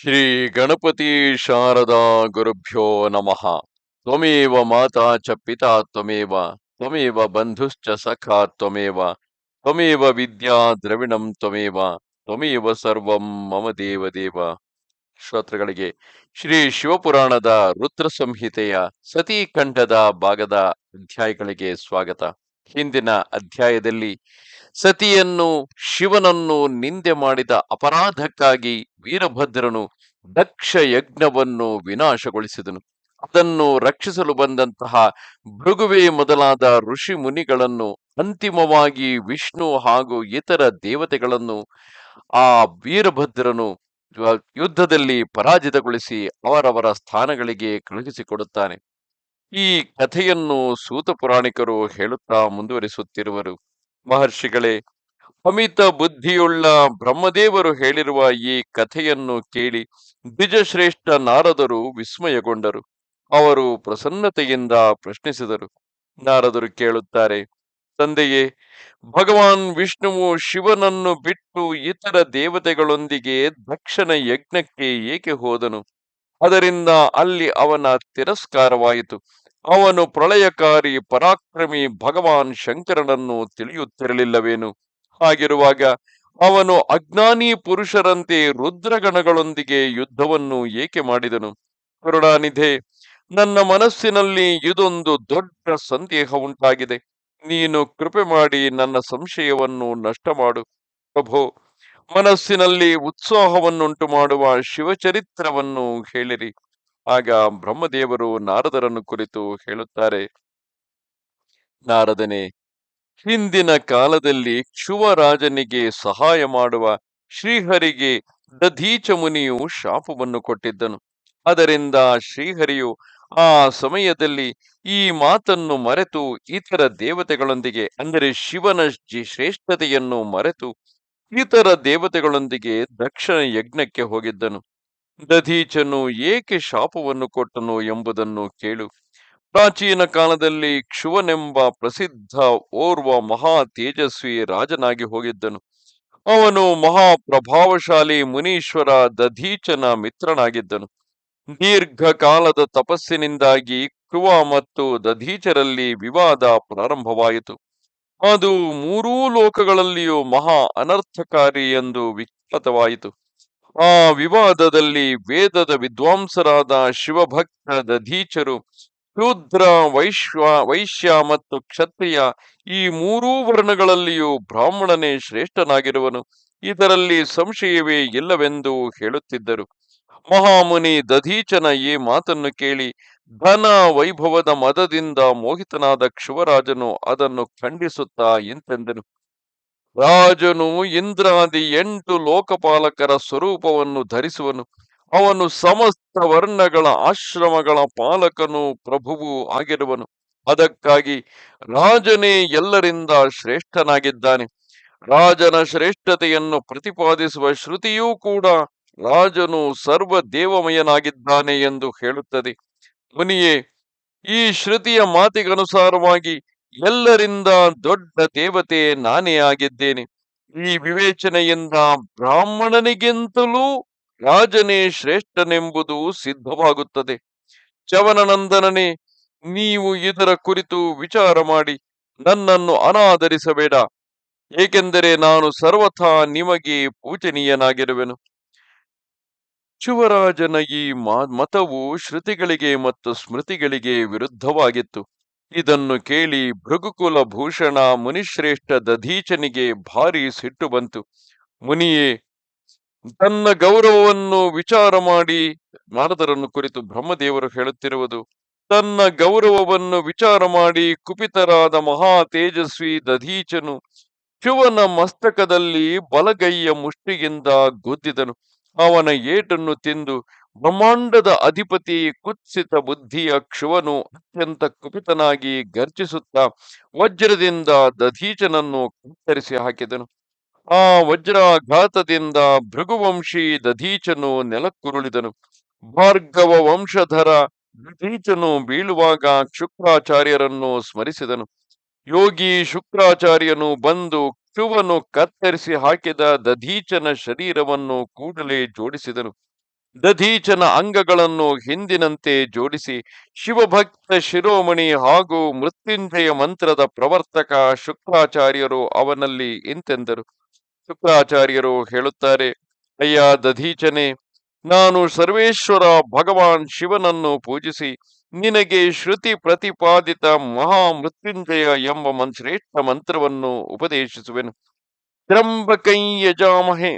ಶ್ರೀ ಗಣಪತಿ ಶಾರದಾ ಗುರುಭ್ಯೋ ನಮಃ. ತ್ವಮೇವ ಮಾತಾ ಚ ಪಿತಾ ತ್ವಮೇವ ತ್ವಮೇವ ಬಂಧುಶ್ಚ ಸಖಾ ತ್ವಮೇವ ತ್ವಮೇವ ವಿದ್ಯಾ ದ್ರವಿಣಂ ತ್ವಮೇವ ತ್ವಮೇವ ಸರ್ವಂ ಮಮ ದೇವ ದೇವ. ಶ್ರೋತೃಗಳಿಗೆ, ಶ್ರೀ ಶಿವಪುರಾಣದ ರುದ್ರ ಸಂಹಿತೆಯ ಸತೀಖಂಡದ ಭಾಗದ ಅಧ್ಯಾಯಗಳಿಗೆ ಸ್ವಾಗತ. ಹಿಂದಿನ ಅಧ್ಯಾಯದಲ್ಲಿ ಸತಿಯನ್ನು ಶಿವನನ್ನು ನಿಂದೆ ಮಾಡಿದ ಅಪರಾಧಕ್ಕಾಗಿ ವೀರಭದ್ರನು ದಕ್ಷ ಯಜ್ಞವನ್ನು ವಿನಾಶಗೊಳಿಸಿದನು. ಅದನ್ನು ರಕ್ಷಿಸಲು ಬಂದಂತಹ ಭೃಗುವೆ ಮೊದಲಾದ ಋಷಿ ಮುನಿಗಳನ್ನು ಅಂತಿಮವಾಗಿ ವಿಷ್ಣು ಹಾಗೂ ಇತರ ದೇವತೆಗಳನ್ನು ಆ ವೀರಭದ್ರನು ಯುದ್ಧದಲ್ಲಿ ಪರಾಜಿತಗೊಳಿಸಿ ಅವರವರ ಸ್ಥಾನಗಳಿಗೆ ಕಳುಹಿಸಿಕೊಡುತ್ತಾನೆ. ಈ ಕಥೆಯನ್ನು ಸೂತ ಪುರಾಣಿಕರು ಹೇಳುತ್ತಾ ಮುಂದುವರಿಸುತ್ತಿರುವರು. ಮಹರ್ಷಿಗಳೇ, ಅಮಿತ ಬುದ್ಧಿಯುಳ್ಳ ಬ್ರಹ್ಮದೇವರು ಹೇಳಿರುವ ಈ ಕಥೆಯನ್ನು ಕೇಳಿ ದ್ವಿಜಶ್ರೇಷ್ಠ ನಾರದರು ವಿಸ್ಮಯಗೊಂಡರು. ಅವರು ಪ್ರಸನ್ನತೆಯಿಂದ ಪ್ರಶ್ನಿಸಿದರು. ನಾರದರು ಕೇಳುತ್ತಾರೆ, ತಂದೆಯೇ, ಭಗವಾನ್ ವಿಷ್ಣುವು ಶಿವನನ್ನು ಬಿಟ್ಟು ಇತರ ದೇವತೆಗಳೊಂದಿಗೆ ದಕ್ಷಿಣ ಯಜ್ಞಕ್ಕೆ ಏಕೆ ಹೋದನು? ಅದರಿಂದ ಅಲ್ಲಿ ಅವನ ತಿರಸ್ಕಾರವಾಯಿತು. ಅವನು ಪ್ರಳಯಕಾರಿ ಪರಾಕ್ರಮಿ ಭಗವಾನ್ ಶಂಕರನನ್ನು ತಿಳಿಯುತ್ತಿರಲಿಲ್ಲವೇನು? ಹಾಗಿರುವಾಗ ಅವನು ಅಜ್ಞಾನಿ ಪುರುಷರಂತೆ ರುದ್ರಗಣಗಳೊಂದಿಗೆ ಯುದ್ಧವನ್ನು ಏಕೆ ಮಾಡಿದನು? ಕರುಣಾನಿಧೆ, ನನ್ನ ಮನಸ್ಸಿನಲ್ಲಿ ಇದೊಂದು ದೊಡ್ಡ ಸಂದೇಹ ಉಂಟಾಗಿದೆ. ನೀನು ಕೃಪೆ ಮಾಡಿ ನನ್ನ ಸಂಶಯವನ್ನು ನಷ್ಟ ಮಾಡು ಪ್ರಭೋ, ಮನಸ್ಸಿನಲ್ಲಿ ಉತ್ಸಾಹವನ್ನುಂಟು ಮಾಡುವ ಶಿವಚರಿತ್ರವನ್ನು ಹೇಳಿರಿ. ಆಗ ಬ್ರಹ್ಮದೇವರು ನಾರದರನ್ನು ಕುರಿತು ಹೇಳುತ್ತಾರೆ, ನಾರದನೇ, ಹಿಂದಿನ ಕಾಲದಲ್ಲಿ ಕ್ಷುವರಾಜನಿಗೆ ಸಹಾಯ ಮಾಡುವ ಶ್ರೀಹರಿಗೆ ದಧೀಚ ಮುನಿಯು ಶಾಪವನ್ನು ಕೊಟ್ಟಿದ್ದನು. ಅದರಿಂದ ಶ್ರೀಹರಿಯು ಆ ಸಮಯದಲ್ಲಿ ಈ ಮಾತನ್ನು ಮರೆತು ಇತರ ದೇವತೆಗಳೊಂದಿಗೆ, ಅಂದರೆ ಶಿವನ ಶ್ರೇಷ್ಠತೆಯನ್ನು ಮರೆತು ಇತರ ದೇವತೆಗಳೊಂದಿಗೆ ದಕ್ಷಿಣ ಯಜ್ಞಕ್ಕೆ ಹೋಗಿದ್ದನು. ದಧೀಚನು ಏಕೆ ಶಾಪವನ್ನು ಕೊಟ್ಟನು ಎಂಬುದನ್ನು ಕೇಳು. ಪ್ರಾಚೀನ ಕಾಲದಲ್ಲಿ ಕ್ಷುವನೆಂಬ ಪ್ರಸಿದ್ಧ ಓರ್ವ ಮಹಾ ತೇಜಸ್ವಿ ರಾಜನಾಗಿ ಹೋಗಿದ್ದನು. ಅವನು ಮಹಾ ಪ್ರಭಾವಶಾಲಿ ಮುನೀಶ್ವರ ದಧೀಚನ ಮಿತ್ರನಾಗಿದ್ದನು. ದೀರ್ಘಕಾಲದ ತಪಸ್ಸಿನಿಂದಾಗಿ ಕೃವ ಮತ್ತು ದಧೀಚರಲ್ಲಿ ವಿವಾದ ಪ್ರಾರಂಭವಾಯಿತು. ಅದು ಮೂರೂ ಲೋಕಗಳಲ್ಲಿಯೂ ಮಹಾ ಅನರ್ಥಕಾರಿ ಎಂದು ವಿಖ್ಯಾತವಾಯಿತು. ಆ ವಿವಾದದಲ್ಲಿ ವೇದದ ವಿದ್ವಾಂಸರಾದ ಶಿವಭಕ್ತ ದಧೀಚರು ಶೂದ್ರ, ವೈಶ್ವ, ವೈಶ್ಯ ಮತ್ತು ಕ್ಷತ್ರಿಯ ಈ ಮೂರೂ ವರ್ಣಗಳಲ್ಲಿಯೂ ಬ್ರಾಹ್ಮಣನೇ ಶ್ರೇಷ್ಠನಾಗಿರುವನು. ಇದರಲ್ಲಿ ಸಂಶಯವೇ ಇಲ್ಲವೆಂದು ಹೇಳುತ್ತಿದ್ದರು. ಮಹಾಮುನಿ ದಧೀಚನ ಈ ಮಾತನ್ನು ಕೇಳಿ ಧನ ವೈಭವದ ಮದದಿಂದ ಮೋಹಿತನಾದ ಕ್ಷುವರಾಜನು ಅದನ್ನು ಖಂಡಿಸುತ್ತಾ ಇಂತೆಂದನು. ರಾಜನು ಇಂದ್ರಾದಿ ಎಂಟು ಲೋಕಪಾಲಕರ ಸ್ವರೂಪವನ್ನು ಧರಿಸುವನು. ಅವನು ಸಮಸ್ತ ವರ್ಣಗಳ ಆಶ್ರಮಗಳ ಪಾಲಕನು ಪ್ರಭುವು ಆಗಿರುವನು. ಅದಕ್ಕಾಗಿ ರಾಜನೇ ಎಲ್ಲರಿಂದ ಶ್ರೇಷ್ಠನಾಗಿದ್ದಾನೆ. ರಾಜನ ಶ್ರೇಷ್ಠತೆಯನ್ನು ಪ್ರತಿಪಾದಿಸುವ ಶ್ರುತಿಯೂ ಕೂಡ ರಾಜನು ಸರ್ವ ದೇವಮಯನಾಗಿದ್ದಾನೆ ಎಂದು ಹೇಳುತ್ತದೆ. ಮುನಿಯೇ, ಈ ಶ್ರುತಿಯ ಮಾತಿಗನುಸಾರವಾಗಿ ಎಲ್ಲರಿಂದ ದೊಡ್ಡ ದೇವತೆ ನಾನೇ ಆಗಿದ್ದೇನೆ. ಈ ವಿವೇಚನೆಯಿಂದ ಬ್ರಾಹ್ಮಣನಿಗಿಂತಲೂ ರಾಜನೇ ಶ್ರೇಷ್ಠನೆಂಬುದು ಸಿದ್ಧವಾಗುತ್ತದೆ. ಚವನನಂದನನೇ ನೀವು ಇದರ ಕುರಿತು ವಿಚಾರ ಮಾಡಿ, ನನ್ನನ್ನು ಅನಾದರಿಸಬೇಡ. ಏಕೆಂದರೆ ನಾನು ಸರ್ವಥಾ ನಿಮಗೆ ಪೂಜನೀಯನಾಗಿರುವೆನು. ಶಿವರಾಜನ ಈ ಮತವು ಶ್ರುತಿಗಳಿಗೆ ಮತ್ತು ಸ್ಮೃತಿಗಳಿಗೆ ವಿರುದ್ಧವಾಗಿತ್ತು. ಇದನ್ನು ಕೇಳಿ ಭೃಗುಕುಲ ಭೂಷಣ ಮುನಿಶ್ರೇಷ್ಠ ದಧೀಚನಿಗೆ ಭಾರಿ ಸಿಟ್ಟು ಬಂತು. ಮುನಿಯೇ, ತನ್ನ ಗೌರವವನ್ನು ವಿಚಾರ ಮಾಡಿ ನಾರದರನ್ನು ಕುರಿತು ಬ್ರಹ್ಮದೇವರು ಹೇಳುತ್ತಿರುವುದು, ತನ್ನ ಗೌರವವನ್ನು ವಿಚಾರ ಮಾಡಿ ಕುಪಿತರಾದ ಮಹಾ ತೇಜಸ್ವಿ ದಧೀಚನು ಶಿವನ ಮಸ್ತಕದಲ್ಲಿ ಬಲಗೈಯ ಮುಷ್ಟಿಯಿಂದ ಗುದ್ದಿದನು. ಅವನ ಏಟನ್ನು ತಿಂದು ಬ್ರಹ್ಮಾಂಡದ ಅಧಿಪತಿ ಕುತ್ಸಿತ ಬುದ್ಧಿಯ ಕ್ಷುವನು ಅತ್ಯಂತ ಕುಪಿತನಾಗಿ ಗರ್ಜಿಸುತ್ತಾ ವಜ್ರದಿಂದ ದಧೀಚನನ್ನು ಕತ್ತರಿಸಿ ಹಾಕಿದನು. ಆ ವಜ್ರಾಘಾತದಿಂದ ಭೃಗುವಂಶಿ ದಧೀಚನು ನೆಲಕ್ಕುರುಳಿದನು. ಭಾರ್ಗವ ವಂಶಧರ ದಧೀಚನು ಬೀಳುವಾಗ ಶುಕ್ರಾಚಾರ್ಯರನ್ನು ಸ್ಮರಿಸಿದನು. ಯೋಗಿ ಶುಕ್ರಾಚಾರ್ಯನು ಬಂದು ಕ್ಷುವನು ಕತ್ತರಿಸಿ ಹಾಕಿದ ದಧೀಚನ ಶರೀರವನ್ನು ಕೂಡಲೇ ಜೋಡಿಸಿದನು. ದಧೀಚನ ಅಂಗಗಳನ್ನು ಹಿಂದಿನಂತೆ ಜೋಡಿಸಿ ಶಿವಭಕ್ತ ಶಿರೋಮಣಿ ಹಾಗೂ ಮೃತ್ಯುಂಜಯ ಮಂತ್ರದ ಪ್ರವರ್ತಕ ಶುಕ್ರಾಚಾರ್ಯರು ಅವನಲ್ಲಿ ಇಂತೆಂದರು. ಶುಕ್ರಾಚಾರ್ಯರು ಹೇಳುತ್ತಾರೆ, ಅಯ್ಯ ದಧೀಚನೆ ನಾನು ಸರ್ವೇಶ್ವರ ಭಗವಾನ್ ಶಿವನನ್ನು ಪೂಜಿಸಿ ನಿನಗೆ ಶ್ರುತಿ ಪ್ರತಿಪಾದಿತ ಮಹಾ ಮೃತ್ಯುಂಜಯ ಎಂಬ ಶ್ರೇಷ್ಠ ಮಂತ್ರವನ್ನು ಉಪದೇಶಿಸುವೆನು. ತ್ರಂಬಕೈ ಯಜಾಮಹೆ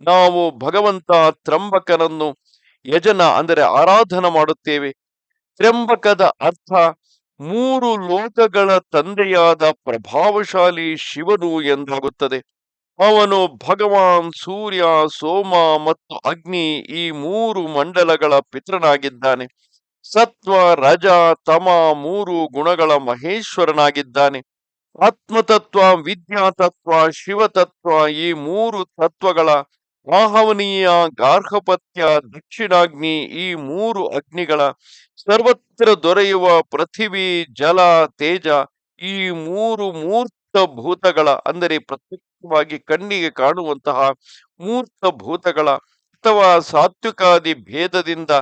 ನಾವು ಭಗವಂತ ತ್ರಂಬಕನನ್ನು ಯಜನ ಅಂದರೆ ಆರಾಧನ ಮಾಡುತ್ತೇವೆ. ತ್ರಂಬಕದ ಅರ್ಥ ಮೂರು ಲೋಕಗಳ ತಂದೆಯಾದ ಪ್ರಭಾವಶಾಲಿ ಶಿವನು ಎಂದಾಗುತ್ತದೆ. ಅವನು ಭಗವಾನ್, ಸೂರ್ಯ, ಸೋಮ ಮತ್ತು ಅಗ್ನಿ ಈ ಮೂರು ಮಂಡಲಗಳ ಪಿತೃನಾಗಿದ್ದಾನೆ. ಸತ್ವ, ರಜ, ತಮ ಮೂರು ಗುಣಗಳ ಮಹೇಶ್ವರನಾಗಿದ್ದಾನೆ. ಆತ್ಮತತ್ವ, ವಿದ್ಯಾತತ್ವ, ಶಿವತತ್ವ ಈ ಮೂರು ತತ್ವಗಳ ಆಹವನೀಯ ಗಾರ್ಹಪತ್ಯ, ದಕ್ಷಿಣಾಗ್ನಿ ಈ ಮೂರು ಅಗ್ನಿಗಳ ಸರ್ವತ್ರ ದೊರೆಯುವ ಪೃಥಿವಿ, ಜಲ, ತೇಜ ಈ ಮೂರು ಮೂರ್ತ ಭೂತಗಳ ಅಂದರೆ ಪ್ರತ್ಯಕ್ಷವಾಗಿ ಕಣ್ಣಿಗೆ ಕಾಣುವಂತಹ ಮೂರ್ತ ಭೂತಗಳ ಅಥವಾ ಸಾತ್ವಿಕಾದಿ ಭೇದದಿಂದ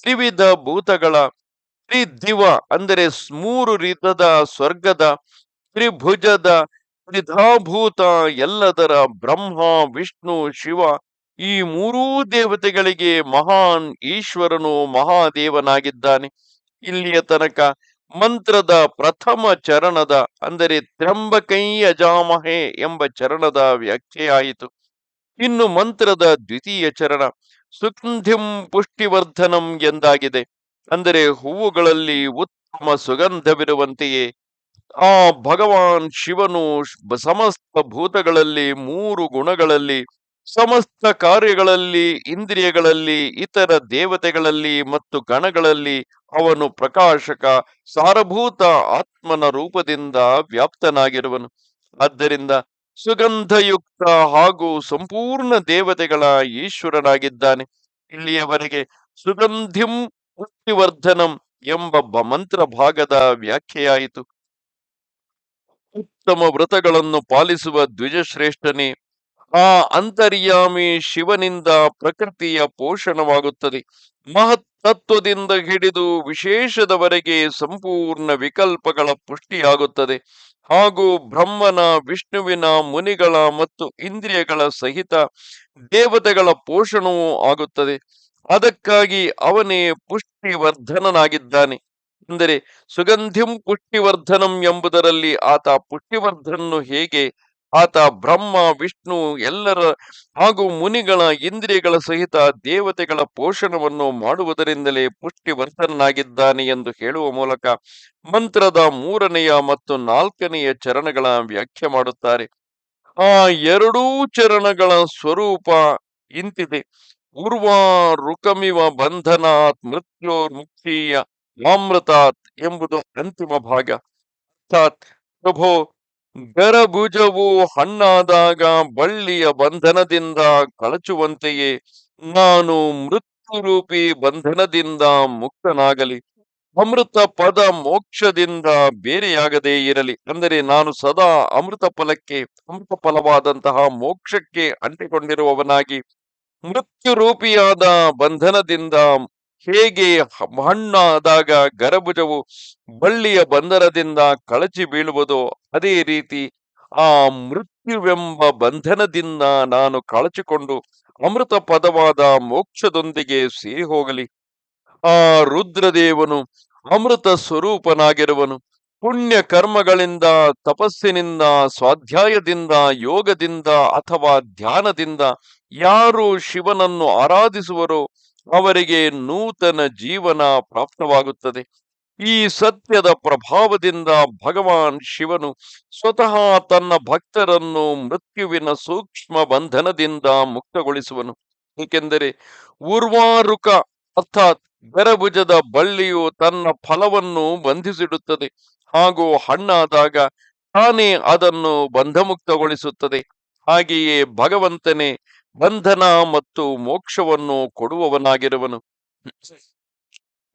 ತ್ರಿವಿಧ ಭೂತಗಳ ತ್ರಿದಿವ ಅಂದರೆ ಮೂರು ರೀತದ ಸ್ವರ್ಗದ ತ್ರಿಭುಜದ ತ್ರಿಧಾಭೂತ ಎಲ್ಲದರ ಬ್ರಹ್ಮ, ವಿಷ್ಣು, ಶಿವ ಈ ಮೂರೂ ದೇವತೆಗಳಿಗೆ ಮಹಾನ್ ಈಶ್ವರನು ಮಹಾದೇವನಾಗಿದ್ದಾನೆ. ಇಲ್ಲಿಯ ತನಕ ಮಂತ್ರದ ಪ್ರಥಮ ಚರಣದ, ಅಂದರೆ ತ್ರಂಬಕೈ ಅಜಾಮಹೆ ಎಂಬ ಚರಣದ ವ್ಯಾಖ್ಯೆಯಾಯಿತು ಇನ್ನು ಮಂತ್ರದ ದ್ವಿತೀಯ ಚರಣ ಸುಗಂಧಿಂ ಪುಷ್ಟಿವರ್ಧನಂ ಎಂದಾಗಿದೆ. ಅಂದರೆ ಹೂವುಗಳಲ್ಲಿ ಉತ್ತಮ ಸುಗಂಧವಿರುವಂತೆಯೇ. ಆ ಭಗವಾನ್ ಶಿವನು ಸಮಸ್ತ ಭೂತಗಳಲ್ಲಿ ಮೂರು ಗುಣಗಳಲ್ಲಿ ಸಮಸ್ತ ಕಾರ್ಯಗಳಲ್ಲಿ, ಇಂದ್ರಿಯಗಳಲ್ಲಿ, ಇತರ ದೇವತೆಗಳಲ್ಲಿ ಮತ್ತು ಗಣಗಳಲ್ಲಿ ಅವನು ಪ್ರಕಾಶಕ, ಸಾರಭೂತ ಆತ್ಮನ ರೂಪದಿಂದ ವ್ಯಾಪ್ತನಾಗಿರುವನು. ಆದ್ದರಿಂದ ಸುಗಂಧಯುಕ್ತ ಹಾಗೂ ಸಂಪೂರ್ಣ ದೇವತೆಗಳ ಈಶ್ವರನಾಗಿದ್ದಾನೆ. ಇಲ್ಲಿಯವರೆಗೆ ಸುಗಂಧಿಂ ಪುಷ್ಟಿವರ್ಧನಂ ಎಂಬ ಮಂತ್ರ ಭಾಗದ ವ್ಯಾಖ್ಯೆಯಾಯಿತು. ಉತ್ತಮ ವ್ರತಗಳನ್ನು ಪಾಲಿಸುವ ದ್ವಿಜಶ್ರೇಷ್ಠನೇ ಆ ಅಂತರ್ಯಾಮಿ ಶಿವನಿಂದ ಪ್ರಕೃತಿಯ ಪೋಷಣವಾಗುತ್ತದೆ. ಮಹತ್ತತ್ವದಿಂದ ಹಿಡಿದು ವಿಶೇಷದವರೆಗೆ ಸಂಪೂರ್ಣ ವಿಕಲ್ಪಗಳ ಪುಷ್ಟಿಯಾಗುತ್ತದೆ. ಹಾಗೂ ಬ್ರಹ್ಮನ, ವಿಷ್ಣುವಿನ, ಮುನಿಗಳ ಮತ್ತು ಇಂದ್ರಿಯಗಳ ಸಹಿತ ದೇವತೆಗಳ ಪೋಷಣವೂ ಆಗುತ್ತದೆ. ಅದಕ್ಕಾಗಿ ಅವನೇ ಪುಷ್ಟಿವರ್ಧನನಾಗಿದ್ದಾನೆ. ಅಂದರೆ ಸುಗಂಧಿಂ ಪುಷ್ಟಿವರ್ಧನಂ ಎಂಬುದರಲ್ಲಿ ಆತ ಪುಷ್ಟಿವರ್ಧನನ್ನು ಹೇಗೆ ಆತ ಬ್ರಹ್ಮ, ವಿಷ್ಣು ಎಲ್ಲರ ಹಾಗೂ ಮುನಿಗಳ ಇಂದ್ರಿಯಗಳ ಸಹಿತ ದೇವತೆಗಳ ಪೋಷಣವನ್ನು ಮಾಡುವುದರಿಂದಲೇ ಪುಷ್ಟಿವರ್ತನಾಗಿದ್ದಾನೆ ಎಂದು ಹೇಳುವ ಮೂಲಕ ಮಂತ್ರದ ಮೂರನೆಯ ಮತ್ತು ನಾಲ್ಕನೆಯ ಚರಣಗಳ ವ್ಯಾಖ್ಯೆ ಮಾಡುತ್ತಾರೆ. ಆ ಎರಡೂ ಚರಣಗಳ ಸ್ವರೂಪ ಇಂತಿದೆ. ಉರ್ವಾ ರುಕಮಿವ ಬಂಧನಾತ್ ಮೃತ್ಯೋರ್ಮುಕ್ತಿಯ ಅಮೃತಾತ್ ಎಂಬುದು ಅಂತಿಮ ಭಾಗ. ಅರ್ಥಾತ್ ಪ್ರಭೋ ಗರಭುಜವು ಹಣ್ಣಾದಾಗ ಬಳ್ಳಿಯ ಬಂಧನದಿಂದ ಕಳಚುವಂತೆಯೇ. ನಾನು ಮೃತ್ಯು ರೂಪಿ ಬಂಧನದಿಂದ ಮುಕ್ತನಾಗಲಿ. ಅಮೃತ ಪದ ಮೋಕ್ಷದಿಂದ ಬೇರೆಯಾಗದೇ ಇರಲಿ. ಅಂದರೆ ನಾನು ಸದಾ ಅಮೃತ ಫಲಕ್ಕೆ, ಅಮೃತ ಫಲವಾದಂತಹ ಮೋಕ್ಷಕ್ಕೆ ಅಂಟಿಕೊಂಡಿರುವವನಾಗಿ. ಮೃತ್ಯು ರೂಪಿಯಾದ ಬಂಧನದಿಂದ ಹೇಗೆ ಹಣ್ಣಾದಾಗ ಗರಭುಜವು ಬಳ್ಳಿಯ ಬಂಧನದಿಂದ ಕಳಚಿ ಬೀಳುವುದೋ ಅದೇ ರೀತಿ ಆ ಮೃತ್ಯುವೆಂಬ ಬಂಧನದಿಂದ ನಾನು ಕಳಚಿಕೊಂಡು ಅಮೃತ ಪದವಾದ ಮೋಕ್ಷದೊಂದಿಗೆ ಸೇರಿ ಹೋಗಲಿ. ಆ ರುದ್ರದೇವನು ಅಮೃತ ಸ್ವರೂಪನಾಗಿರುವನು. ಪುಣ್ಯ ಕರ್ಮಗಳಿಂದ, ತಪಸ್ಸಿನಿಂದ, ಸ್ವಾಧ್ಯಾಯದಿಂದ, ಯೋಗದಿಂದ ಅಥವಾ ಧ್ಯಾನದಿಂದ ಯಾರು ಶಿವನನ್ನು ಆರಾಧಿಸುವರೋ ಅವರಿಗೆ ನೂತನ ಜೀವನ ಪ್ರಾಪ್ತವಾಗುತ್ತದೆ. ಈ ಸತ್ಯದ ಪ್ರಭಾವದಿಂದ ಭಗವಾನ್ ಶಿವನು ಸ್ವತಃ ತನ್ನ ಭಕ್ತರನ್ನು ಮೃತ್ಯುವಿನ ಸೂಕ್ಷ್ಮ ಬಂಧನದಿಂದ ಮುಕ್ತಗೊಳಿಸುವನು. ಏಕೆಂದರೆ ಉರ್ವಾರುಕ ಅರ್ಥಾತ್ ಬೆರಭುಜದ ಬಳ್ಳಿಯು ತನ್ನ ಫಲವನ್ನು ಬಂಧಿಸಿಡುತ್ತದೆ ಹಾಗೂ ಹಣ್ಣಾದಾಗ ತಾನೇ ಅದನ್ನು ಬಂಧಮುಕ್ತಗೊಳಿಸುತ್ತದೆ. ಹಾಗೆಯೇ ಭಗವಂತನೇ ಬಂಧನ ಮತ್ತು ಮೋಕ್ಷವನ್ನು ಕೊಡುವವನಾಗಿರುವನು.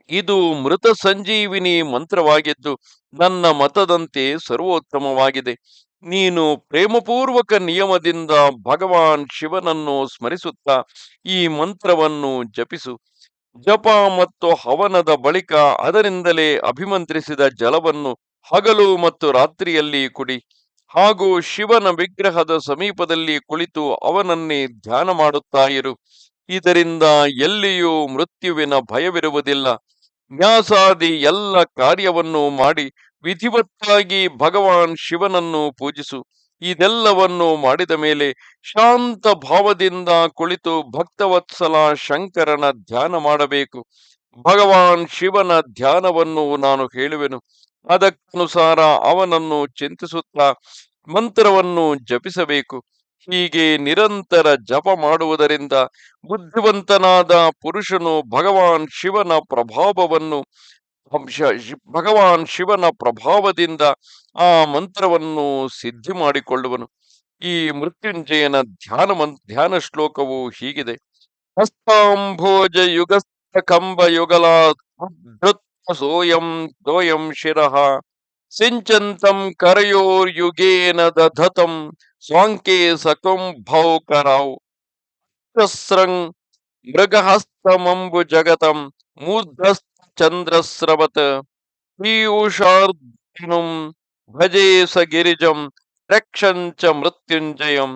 ಇದು ಮೃತ ಸಂಜೀವಿನಿ ಮಂತ್ರವಾಗಿದ್ದು, ನನ್ನ ಮತದಂತೆ ಸರ್ವೋತ್ತಮವಾಗಿದೆ. ನೀನು ಪ್ರೇಮಪೂರ್ವಕ ನಿಯಮದಿಂದ ಭಗವಾನ್ ಶಿವನನ್ನು ಸ್ಮರಿಸುತ್ತಾ ಈ ಮಂತ್ರವನ್ನು ಜಪಿಸು. ಜಪ ಮತ್ತು ಹವನದ ಬಳಿಕ ಅದರಿಂದಲೇ ಅಭಿಮಂತ್ರಿಸಿದ ಜಲವನ್ನು ಹಗಲು ಮತ್ತು ರಾತ್ರಿಯಲ್ಲಿ ಕುಡಿ. ಹಾಗೂ ಶಿವನ ವಿಗ್ರಹದ ಸಮೀಪದಲ್ಲಿ ಕುಳಿತು ಅವನನ್ನೇ ಧ್ಯಾನ ಮಾಡುತ್ತಾ ಇರು ಇದರಿಂದ ಎಲ್ಲಿಯೂ ಮೃತ್ಯುವಿನ ಭಯವಿರುವುದಿಲ್ಲ. ನ್ಯಾಸಾದಿ ಎಲ್ಲ ಕಾರ್ಯವನ್ನು ಮಾಡಿ ವಿಧಿವತ್ತಾಗಿ ಭಗವಾನ್ ಶಿವನನ್ನು ಪೂಜಿಸು. ಇದೆಲ್ಲವನ್ನು ಮಾಡಿದ ಮೇಲೆ ಶಾಂತ ಭಾವದಿಂದ ಕುಳಿತು ಭಕ್ತವತ್ಸಲ ಶಂಕರನ ಧ್ಯಾನ ಮಾಡಬೇಕು. ಭಗವಾನ್ ಶಿವನ ಧ್ಯಾನವನ್ನು ನಾನು ಹೇಳುವೆನು. ಅದಕ್ಕನುಸಾರ ಅವನನ್ನು ಚಿಂತಿಸುತ್ತಾ ಮಂತ್ರವನ್ನು ಜಪಿಸಬೇಕು. ಹೀಗೆ ನಿರಂತರ ಜಪ ಮಾಡುವುದರಿಂದ ಬುದ್ಧಿವಂತನಾದ ಪುರುಷನು ಭಗವಾನ್ ಶಿವನ ಪ್ರಭಾವವನ್ನು ಭಗವಾನ್ ಶಿವನ ಪ್ರಭಾವದಿಂದ ಆ ಮಂತ್ರವನ್ನು ಸಿದ್ಧಿ ಮಾಡಿಕೊಳ್ಳುವನು. ಈ ಮೃತ್ಯುಂಜಯನ ಧ್ಯಾನ ಧ್ಯಾನ ಶ್ಲೋಕವು ಹೀಗಿದೆ. ಹಸ್ತಾಂಭೋಜ ಯುಗಸ್ಥ ಕಂಬ ಯುಗಲ ದೋಯಂ ಶಿರಃ ಸಿಂಚಂತಂ ಕರಯೋರ್ಯುಗೇನ ದಧತಂ ಸ್ವಾಂಕೆ ಸಕಂ ಭೌಕರೌ ಸಹಸ್ರಂ ಮೃಗಹಸ್ತಮಂಬು ಜಗತಂ ಮೂರ್ಧಸ್ಥ ಚಂದ್ರಸ್ರವತ್ ಪೀಯೂಷಾರ್ಜುನಂ ಭಜೇ ಸ ಗಿರಿಜಂ ರಕ್ಷಂಚ ಮೃತ್ಯುಂಜಯಂ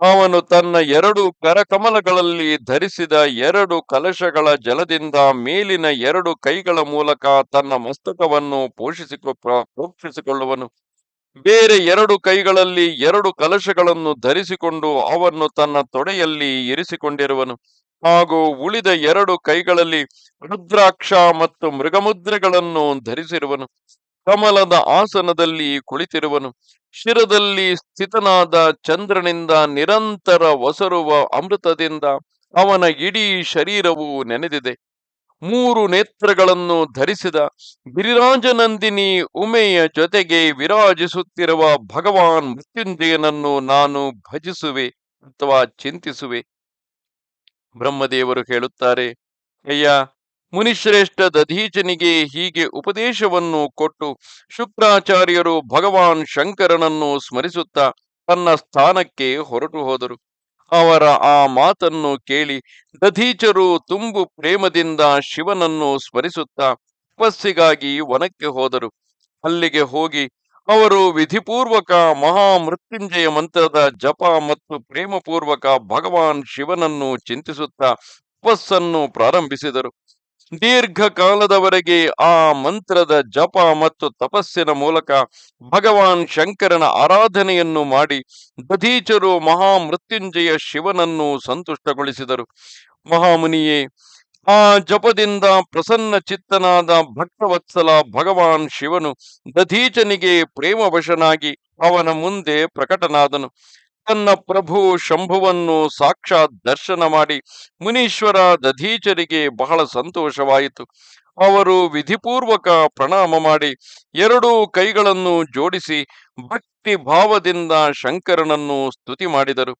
ಅವನು ತನ್ನ ಎರಡು ಕರಕಮಲಗಳಲ್ಲಿ ಧರಿಸಿದ ಎರಡು ಕಲಶಗಳ ಜಲದಿಂದ ಮೇಲಿನ ಎರಡು ಕೈಗಳ ಮೂಲಕ ತನ್ನ ಮಸ್ತಕವನ್ನು ಪೋಷಿಸಿಕೊ ಪೋಷಿಸಿಕೊಳ್ಳುವನು ಬೇರೆ ಎರಡು ಕೈಗಳಲ್ಲಿ ಎರಡು ಕಲಶಗಳನ್ನು ಧರಿಸಿಕೊಂಡು ಅವನ್ನು ತನ್ನ ತೊಡೆಯಲ್ಲಿ ಇರಿಸಿಕೊಂಡಿರುವನು. ಹಾಗೂ ಉಳಿದ ಎರಡು ಕೈಗಳಲ್ಲಿ ರುದ್ರಾಕ್ಷ ಮತ್ತು ಮೃಗಮುದ್ರೆಗಳನ್ನು ಧರಿಸಿರುವನು. ಕಮಲದ ಆಸನದಲ್ಲಿ ಕುಳಿತಿರುವನು. ಶಿರದಲ್ಲಿ ಸ್ಥಿತನಾದ ಚಂದ್ರನಿಂದ ನಿರಂತರ ಒಸರುವ ಅಮೃತದಿಂದ ಅವನ ಇಡೀ ಶರೀರವು ನೆನೆದಿದೆ. ಮೂರು ನೇತ್ರಗಳನ್ನು ಧರಿಸಿದ ಗಿರಿರಾಜನಂದಿನಿ ಉಮೆಯ ಜೊತೆಗೆ ವಿರಾಜಿಸುತ್ತಿರುವ ಭಗವಾನ್ ಮೃತ್ಯುಂಜಯನನ್ನು ನಾನು ಭಜಿಸುವೆ ಅಥವಾ ಚಿಂತಿಸುವೆ. ಬ್ರಹ್ಮದೇವರು ಹೇಳುತ್ತಾರೆ, ಅಯ್ಯ ಮುನಿಶ್ರೇಷ್ಠ ದಧೀಚನಿಗೆ ಹೀಗೆ ಉಪದೇಶವನ್ನು ಕೊಟ್ಟು ಶುಕ್ರಾಚಾರ್ಯರು ಭಗವಾನ್ ಶಂಕರನನ್ನು ಸ್ಮರಿಸುತ್ತಾ ತನ್ನ ಸ್ಥಾನಕ್ಕೆ ಹೊರಟು ಹೋದರು. ಅವರ ಆ ಮಾತನ್ನು ಕೇಳಿ ದಧೀಚರು ತುಂಬು ಪ್ರೇಮದಿಂದ ಶಿವನನ್ನು ಸ್ಮರಿಸುತ್ತಾ ತಪಸ್ಸಿಗಾಗಿ ವನಕ್ಕೆ ಹೋದರು. ಅಲ್ಲಿಗೆ ಹೋಗಿ ಅವರು ವಿಧಿಪೂರ್ವಕ ಮಹಾಮೃತ್ಯುಂಜಯ ಮಂತ್ರದ ಜಪ ಮತ್ತು ಪ್ರೇಮಪೂರ್ವಕ ಭಗವಾನ್ ಶಿವನನ್ನು ಚಿಂತಿಸುತ್ತಾ ತಪಸ್ಸನ್ನು ಪ್ರಾರಂಭಿಸಿದರು. ದೀರ್ಘಕಾಲದವರೆಗೆ ಆ ಮಂತ್ರದ ಜಪ ಮತ್ತು ತಪಸ್ಸಿನ ಮೂಲಕ ಭಗವಾನ್ ಶಂಕರನ ಆರಾಧನೆಯನ್ನು ಮಾಡಿ ದಧೀಚರು ಮಹಾಮೃತ್ಯುಂಜಯ ಶಿವನನ್ನು ಸಂತುಷ್ಟಗೊಳಿಸಿದರು. ಮಹಾಮುನಿಯೇ, ಆ ಜಪದಿಂದ ಪ್ರಸನ್ನ ಚಿತ್ತನಾದ ಭಕ್ತವತ್ಸಲ ಭಗವಾನ್ ಶಿವನು ದಧೀಚನಿಗೆ ಪ್ರೇಮವಶನಾಗಿ ಅವನ ಮುಂದೆ ಪ್ರಕಟನಾದನು. ತನ್ನ ಪ್ರಭು ಶಂಭುವನ್ನು ಸಾಕ್ಷಾತ್ ದರ್ಶನ ಮಾಡಿ ಮುನೀಶ್ವರ ದಧೀಚರಿಗೆ ಬಹಳ ಸಂತೋಷವಾಯಿತು. ಅವರು ವಿಧಿಪೂರ್ವಕ ಪ್ರಣಾಮ ಮಾಡಿ ಎರಡೂ ಕೈಗಳನ್ನು ಜೋಡಿಸಿ ಭಕ್ತಿ ಭಾವದಿಂದ ಶಂಕರನನ್ನು ಸ್ತುತಿ ಮಾಡಿದರು.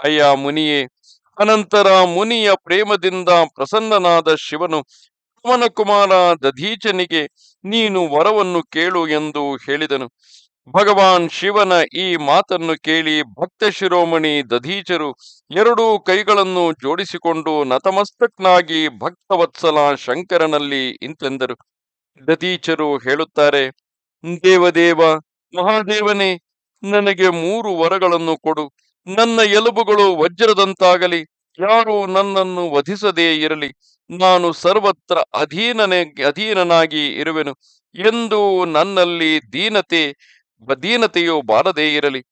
ಅಯ್ಯ ಮುನಿಯೇ, ಅನಂತರ ಮುನಿಯ ಪ್ರೇಮದಿಂದ ಪ್ರಸನ್ನನಾದ ಶಿವನು ಪವನಕುಮಾರ ದಧೀಚನಿಗೆ ನೀನು ವರವನ್ನು ಕೇಳು ಎಂದು ಹೇಳಿದನು. ಭಗವಾನ್ ಶಿವನ ಈ ಮಾತನ್ನು ಕೇಳಿ ಭಕ್ತ ಶಿರೋಮಣಿ ದಧೀಚರು ಎರಡೂ ಕೈಗಳನ್ನು ಜೋಡಿಸಿಕೊಂಡು ನತಮಸ್ತಕ್ನಾಗಿ ಭಕ್ತವತ್ಸಲ ಶಂಕರನಲ್ಲಿ ಇಂತೆಂದರು. ದಧೀಚರು ಹೇಳುತ್ತಾರೆ, ದೇವದೇವ, ಮಹಾದೇವನೇ, ನನಗೆ ಮೂರು ವರಗಳನ್ನು ಕೊಡು. ನನ್ನ ಎಲುಬುಗಳು ವಜ್ರದಂತಾಗಲಿ, ಯಾರು ನನ್ನನ್ನು ವಧಿಸದೇ ಇರಲಿ. ನಾನು ಸರ್ವತ್ರ ಅಧೀನನೆ, ಅಧೀನನಾಗಿ ಇರುವೆನು. ಎಂದು ನನ್ನಲ್ಲಿ ದೀನತೆ ದೀನತೆಯು ಬಾರದೇ ಇರಲಿ.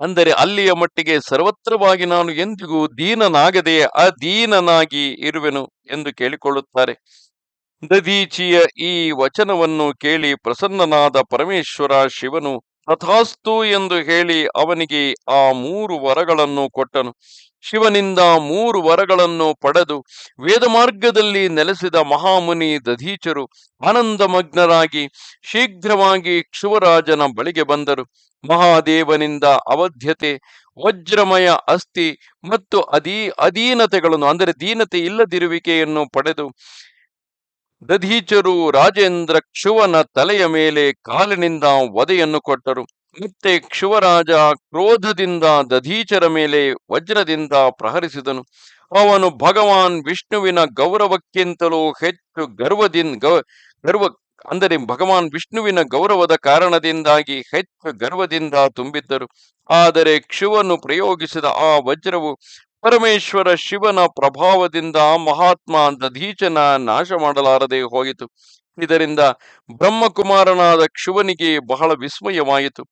ಅಂದರೆ ಅಲ್ಲಿಯ ಮಟ್ಟಿಗೆ ಸರ್ವತ್ರವಾಗಿ ನಾನು ಎಂದಿಗೂ ದೀನನಾಗದೆ ಅಧೀನನಾಗಿ ಇರುವೆನು ಎಂದು ಕೇಳಿಕೊಳ್ಳುತ್ತಾರೆ. ದದೀಚಿಯ ಈ ವಚನವನ್ನು ಕೇಳಿ ಪ್ರಸನ್ನನಾದ ಪರಮೇಶ್ವರ ಶಿವನು ತಥಾಸ್ತು ಎಂದು ಹೇಳಿ ಅವನಿಗೆ ಆ ಮೂರು ವರಗಳನ್ನು ಕೊಟ್ಟನು. ಶಿವನಿಂದ ಮೂರು ವರಗಳನ್ನು ಪಡೆದು ವೇದ ಮಾರ್ಗದಲ್ಲಿ ನೆಲೆಸಿದ ಮಹಾಮುನಿ ದಧೀಚರು ಆನಂದಮಗ್ನರಾಗಿ ಶೀಘ್ರವಾಗಿ ಕ್ಷುವರಾಜನ ಬಳಿಗೆ ಬಂದರು. ಮಹಾದೇವನಿಂದ ಅವಧ್ಯತೆ, ವಜ್ರಮಯ ಅಸ್ಥಿ ಮತ್ತು ಅದೀ ಅಧೀನತೆಗಳನ್ನು, ಅಂದರೆ ದೀನತೆ ಇಲ್ಲದಿರುವಿಕೆಯನ್ನು ಪಡೆದು ದಧೀಚರು ರಾಜೇಂದ್ರ ಕ್ಷುವನ ತಲೆಯ ಮೇಲೆ ಕಾಲಿನಿಂದ ವಧೆಯನ್ನು ಕೊಟ್ಟರು. ಮತ್ತೆ ಕ್ಷುವರಾಜ ಕ್ರೋಧದಿಂದ ದಧೀಚರ ಮೇಲೆ ವಜ್ರದಿಂದ ಪ್ರಹರಿಸಿದನು. ಅವನು ಭಗವಾನ್ ವಿಷ್ಣುವಿನ ಗೌರವಕ್ಕಿಂತಲೂ ಹೆಚ್ಚು ಗರ್ವದಿಂದ ಗೌ- ಗರ್ವ, ಅಂದರೆ ಭಗವಾನ್ ವಿಷ್ಣುವಿನ ಗೌರವದ ಕಾರಣದಿಂದಾಗಿ ಹೆಚ್ಚು ಗರ್ವದಿಂದ ತುಂಬಿದ್ದರು. ಆದರೆ ಕ್ಷುವನ್ನು ಪ್ರಯೋಗಿಸಿದ ಆ ವಜ್ರವು ಪರಮೇಶ್ವರ ಶಿವನ ಪ್ರಭಾವದಿಂದ ಮಹಾತ್ಮ ದಧೀಚನ ನಾಶ ಮಾಡಲಾರದೆ ಹೋಯಿತು. ಇದರಿಂದ ಬ್ರಹ್ಮಕುಮಾರನಾದ ಶಿವನಿಗೆ ಬಹಳ ವಿಸ್ಮಯವಾಯಿತು.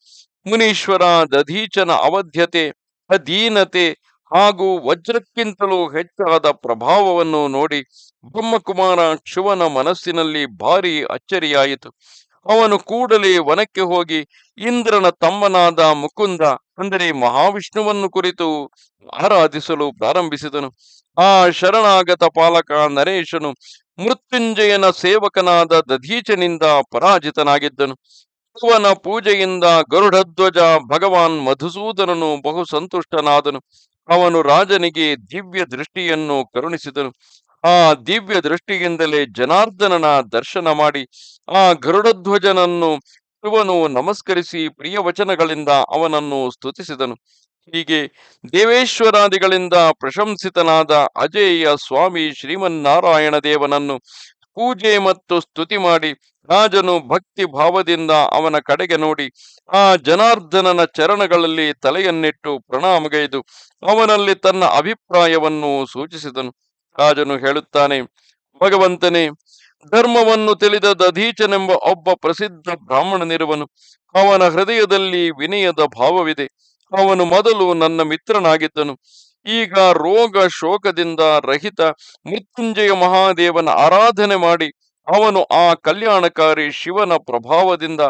ಮುನೀಶ್ವರ ದಧೀಚನ ಅವಧ್ಯತೆ, ಅಧೀನತೆ ಹಾಗೂ ವಜ್ರಕ್ಕಿಂತಲೂ ಹೆಚ್ಚಾದ ಪ್ರಭಾವವನ್ನು ನೋಡಿ ಬ್ರಹ್ಮಕುಮಾರ ಶಿವನ ಮನಸ್ಸಿನಲ್ಲಿ ಭಾರಿ ಅಚ್ಚರಿಯಾಯಿತು. ಅವನು ಕೂಡಲೇ ವನಕ್ಕೆ ಹೋಗಿ ಇಂದ್ರನ ತಮ್ಮನಾದ ಮುಕುಂದ ಅಂದರೆ ಮಹಾವಿಷ್ಣುವನ್ನು ಕುರಿತು ಆರಾಧಿಸಲು ಪ್ರಾರಂಭಿಸಿದನು. ಆ ಶರಣಾಗತ ಪಾಲಕ ನರೇಶನು ಮೃತ್ಯುಂಜಯನ ಸೇವಕನಾದ ದಧೀಚನಿಂದ ಪರಾಜಿತನಾಗಿದ್ದನು. ಅವನ ಪೂಜೆಯಿಂದ ಗರುಡಧ್ವಜ ಭಗವಾನ್ ಮಧುಸೂದನನು ಬಹು ಸಂತುಷ್ಟನಾದನು. ಅವನು ರಾಜನಿಗೆ ದಿವ್ಯ ದೃಷ್ಟಿಯನ್ನು ಕರುಣಿಸಿದನು. ಆ ದಿವ್ಯ ದೃಷ್ಟಿಯಿಂದಲೇ ಜನಾರ್ದನನ ದರ್ಶನ ಮಾಡಿ ಆ ಗರುಡಧ್ವಜನನ್ನು ಶಿವನು ನಮಸ್ಕರಿಸಿ ಪ್ರಿಯ ವಚನಗಳಿಂದ ಅವನನ್ನು ಸ್ತುತಿಸಿದನು. ಹೀಗೆ ದೇವೇಶ್ವರಾದಿಗಳಿಂದ ಪ್ರಶಂಸಿತನಾದ ಅಜೇಯ ಸ್ವಾಮಿ ಶ್ರೀಮನ್ನಾರಾಯಣ ದೇವನನ್ನು ಪೂಜೆ ಮತ್ತು ಸ್ತುತಿ ಮಾಡಿ ರಾಜನು ಭಕ್ತಿ ಭಾವದಿಂದ ಅವನ ಕಡೆಗೆ ನೋಡಿ ಆ ಜನಾರ್ದನನ ಚರಣಗಳಲ್ಲಿ ತಲೆಯನ್ನಿಟ್ಟು ಪ್ರಣಾಮಗೈದು ಅವನಲ್ಲಿ ತನ್ನ ಅಭಿಪ್ರಾಯವನ್ನು ಸೂಚಿಸಿದನು. ರಾಜನು ಹೇಳುತ್ತಾನೆ, ಭಗವಂತನೇ ಧರ್ಮವನ್ನು ತಿಳಿದ ದಧೀಚನೆಂಬ ಒಬ್ಬ ಪ್ರಸಿದ್ಧ ಬ್ರಾಹ್ಮಣನಿರುವನು, ಅವನ ಹೃದಯದಲ್ಲಿ ವಿನಯದ ಭಾವವಿದೆ. ಅವನು ಮೊದಲು ನನ್ನ ಮಿತ್ರನಾಗಿದ್ದನು, ಈಗ ರೋಗ ಶೋಕದಿಂದ ರಹಿತ ಮೃತ್ಯುಂಜಯ ಮಹಾದೇವನ ಆರಾಧನೆ ಮಾಡಿ, ಅವನು ಆ ಕಲ್ಯಾಣಕಾರಿ ಶಿವನ ಪ್ರಭಾವದಿಂದ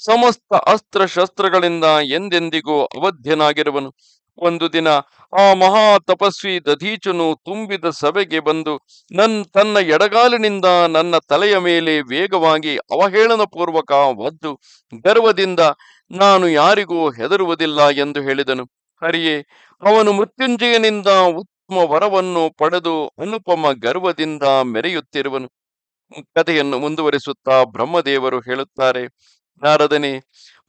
ಸಮಸ್ತ ಅಸ್ತ್ರ ಶಸ್ತ್ರಗಳಿಂದ ಎಂದೆಂದಿಗೂ ಅವಧ್ಯನಾಗಿರುವನು. ಒಂದು ದಿನ ಆ ಮಹಾ ತಪಸ್ವಿ ದಧೀಚನು ತುಂಬಿದ ಸಭೆಗೆ ಬಂದು, ನನ್, ತನ್ನ ಎಡಗಾಲಿನಿಂದ ನನ್ನ ತಲೆಯ ಮೇಲೆ ವೇಗವಾಗಿ ಅವಹೇಳನ ಪೂರ್ವಕ ಒದ್ದು, ಗರ್ವದಿಂದ ನಾನು ಯಾರಿಗೂ ಹೆದರುವುದಿಲ್ಲ ಎಂದು ಹೇಳಿದನು. ಹರಿಯೇ, ಅವನು ಮೃತ್ಯುಂಜಯನಿಂದ ಉತ್ತಮ ವರವನ್ನು ಪಡೆದು ಅನುಪಮ ಗರ್ವದಿಂದ ಮೆರೆಯುತ್ತಿರುವನು. ಕಥೆಯನ್ನು ಮುಂದುವರಿಸುತ್ತಾ ಬ್ರಹ್ಮದೇವರು ಹೇಳುತ್ತಾರೆ, ನಾರದನೇ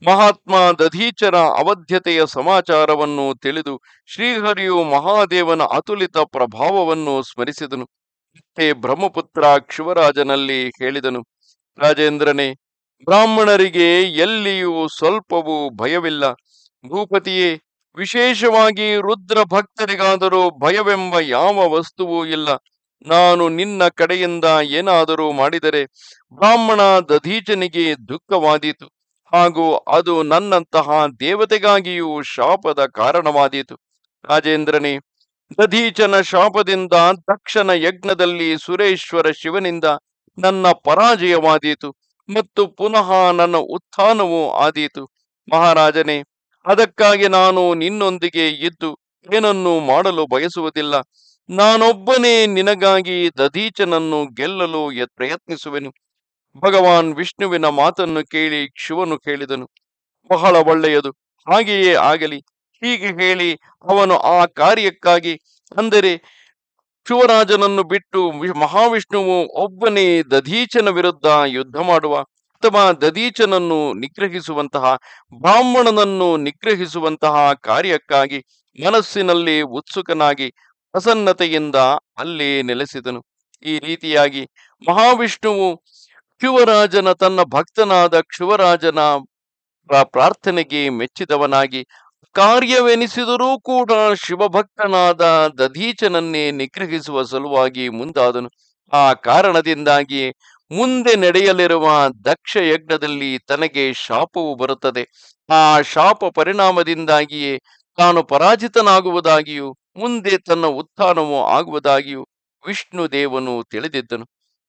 ಮಹಾತ್ಮ ದಧೀಚರ ಅವಧ್ಯತೆಯ ಸಮಾಚಾರವನ್ನು ತಿಳಿದು ಶ್ರೀಹರಿಯು ಮಹಾದೇವನ ಅತುಲಿತ ಪ್ರಭಾವವನ್ನು ಸ್ಮರಿಸಿದನು. ಮತ್ತೆ ಬ್ರಹ್ಮಪುತ್ರ ಶಿವರಾಜನಲ್ಲಿ ಹೇಳಿದನು, ರಾಜೇಂದ್ರನೇ, ಬ್ರಾಹ್ಮಣರಿಗೆ ಎಲ್ಲಿಯೂ ಸ್ವಲ್ಪವೂ ಭಯವಿಲ್ಲ. ಭೂಪತಿಯೇ, ವಿಶೇಷವಾಗಿ ರುದ್ರ ಭಕ್ತರಿಗಾದರೂ ಭಯವೆಂಬ ಯಾವ ವಸ್ತುವೂ ಇಲ್ಲ. ನಾನು ನಿನ್ನ ಕಡೆಯಿಂದ ಏನಾದರೂ ಮಾಡಿದರೆ ಬ್ರಾಹ್ಮಣ ದಧೀಚನಿಗೆ ದುಃಖವಾದೀತು. ಹಾಗೂ ಅದು ನನ್ನಂತಹ ದೇವತೆಗಾಗಿಯೂ ಶಾಪದ ಕಾರಣವಾದೀತು. ರಾಜೇಂದ್ರನೇ ದಧೀಚನ ಶಾಪದಿಂದ ದಕ್ಷನ ಯಜ್ಞದಲ್ಲಿ ಸುರೇಶ್ವರ ಶಿವನಿಂದ ನನ್ನ ಪರಾಜಯವಾದೀತು ಮತ್ತು ಪುನಃ ನನ್ನ ಉತ್ಥಾನವೂ ಆದೀತು. ಮಹಾರಾಜನೇ, ಅದಕ್ಕಾಗಿ ನಾನು ನಿನ್ನೊಂದಿಗೆ ಇದ್ದು ಏನನ್ನೂ ಮಾಡಲು ಬಯಸುವುದಿಲ್ಲ. ನಾನೊಬ್ಬನೇ ನಿನಗಾಗಿ ದಧೀಚನನ್ನು ಗೆಲ್ಲಲು ಪ್ರಯತ್ನಿಸುವೆನು. ಭಗವಾನ್ ವಿಷ್ಣುವಿನ ಮಾತನ್ನು ಕೇಳಿ ಶಿವನು ಕೇಳಿದನು, ಬಹಳ ಒಳ್ಳೆಯದು, ಹಾಗೆಯೇ ಆಗಲಿ, ಹೀಗೆ ಹೇಳಿ ಅವನು ಆ ಕಾರ್ಯಕ್ಕಾಗಿ, ಅಂದರೆ ಶಿವರಾಜನನ್ನು ಬಿಟ್ಟು ಮಹಾವಿಷ್ಣುವು ಒಬ್ಬನೇ ದಧೀಚನ ವಿರುದ್ಧ ಯುದ್ಧ ಮಾಡುವ ಅಥವಾ ದಧೀಚನನ್ನು ನಿಗ್ರಹಿಸುವಂತಹ, ಬ್ರಾಹ್ಮಣನನ್ನು ನಿಗ್ರಹಿಸುವಂತಹ ಕಾರ್ಯಕ್ಕಾಗಿ ಮನಸ್ಸಿನಲ್ಲಿ ಉತ್ಸುಕನಾಗಿ ಪ್ರಸನ್ನತೆಯಿಂದ ಅಲ್ಲಿ ನೆಲೆಸಿದನು. ಈ ರೀತಿಯಾಗಿ ಮಹಾವಿಷ್ಣುವು ಶಿವರಾಜನ ತನ್ನ ಭಕ್ತನಾದ ಶಿವರಾಜನ ಪ್ರಾರ್ಥನೆಗೆ ಮೆಚ್ಚಿದವನಾಗಿ ಕಾರ್ಯವೆನಿಸಿದರೂ ಕೂಡ ಶಿವಭಕ್ತನಾದ ದಧೀಚನನ್ನೇ ನಿಗ್ರಹಿಸುವ ಸಲುವಾಗಿ ಮುಂದಾದನು. ಆ ಕಾರಣದಿಂದಾಗಿ ಮುಂದೆ ನಡೆಯಲಿರುವ ದಕ್ಷ ಯಜ್ಞದಲ್ಲಿ ತನಗೆ ಶಾಪವು ಬರುತ್ತದೆ. ಆ ಶಾಪ ಪರಿಣಾಮದಿಂದಾಗಿಯೇ ತಾನು ಪರಾಜಿತನಾಗುವುದಾಗಿಯೂ, ಮುಂದೆ ತನ್ನ ಉತ್ಥಾನವೂ ಆಗುವುದಾಗಿಯೂ ವಿಷ್ಣು ದೇವನು ತಿಳಿದಿದ್ದನು.